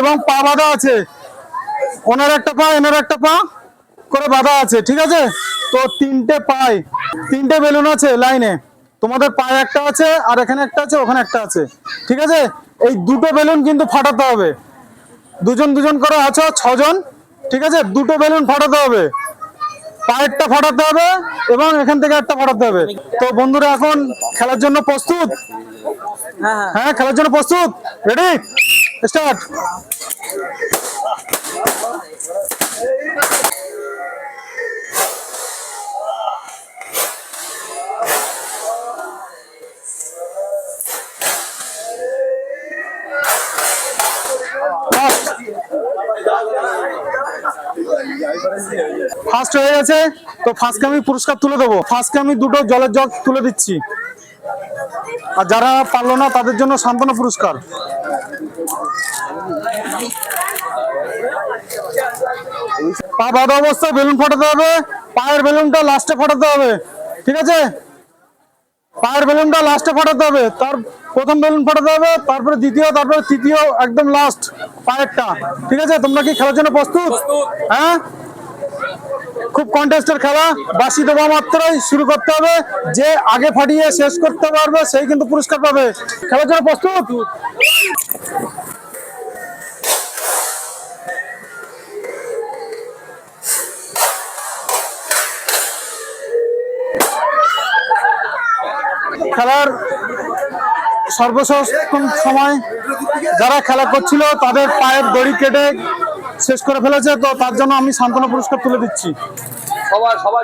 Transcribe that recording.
এবং পা বাঁধা আছে। ওনার একটা পা এনার একটা পা করে বাঁধা আছে ঠিক আছে? তো তিনটে পায়ে তিনটে বেলুন আছে লাইনে। তোমাদের পায়ে একটা আছে আর এখানে একটা আছে ওখানে একটা আছে ঠিক আছে? এই দুটো বেলুন কিন্তু ফাটাতে হবে। দুজন দুজন করে আছো ছজন ঠিক আছে? দুটো বেলুন ফাটাতে হবে। পায়েরটা ফাটাতে হবে এবং এখান থেকে একটা ফাটাতে হবে। তো বন্ধুরা এখন খেলার জন্য প্রস্তুত? হ্যাঁ খেলার জন্য প্রস্তুত? রেডি স্টার্ট ফার্স্ট হয়ে গেছে, তো ফার্স্টকে আমি পুরস্কার তুলে দেবো। ফার্স্টকে আমি দুটো জলের জগ তুলে দিচ্ছি। আর যারা পারল না তাদের জন্য সান্ত্বনা পুরস্কার। পা বাঁধা অবস্থায় বেলুন ফাটাতে হবে পায়ের বেলুনটা লাস্টে ফাটাতে হবে ঠিক আছে? পায়ের বেলুনটা লাস্টে ফাটাতে হবে তার প্রথম বেলুন ফাটাতে হবে তারপরে দ্বিতীয় তারপরে তৃতীয় একদম লাস্ট পায়েরটা ঠিক আছে? তোমরা কি খেলার জন্য প্রস্তুত। হ্যাঁ? খুব কন্টেস্টের খেলা। বাসি দেওয়া মাত্রই শুরু করতে হবে। যে আগে ফাটিয়ে শেষ করতে পারবে, সেই কিন্তু পুরস্কার পাবে। খেলার জন্য প্রস্তুত? খেলার সর্বশেষ সময় যারা খেলা করছিল, তাদের পায়ের দড়ি কেটে শেষ করে ফেলেছে তো তার জন্য আমি সান্ত্বনা পুরস্কার তুলে দিচ্ছি। সবাই সবাই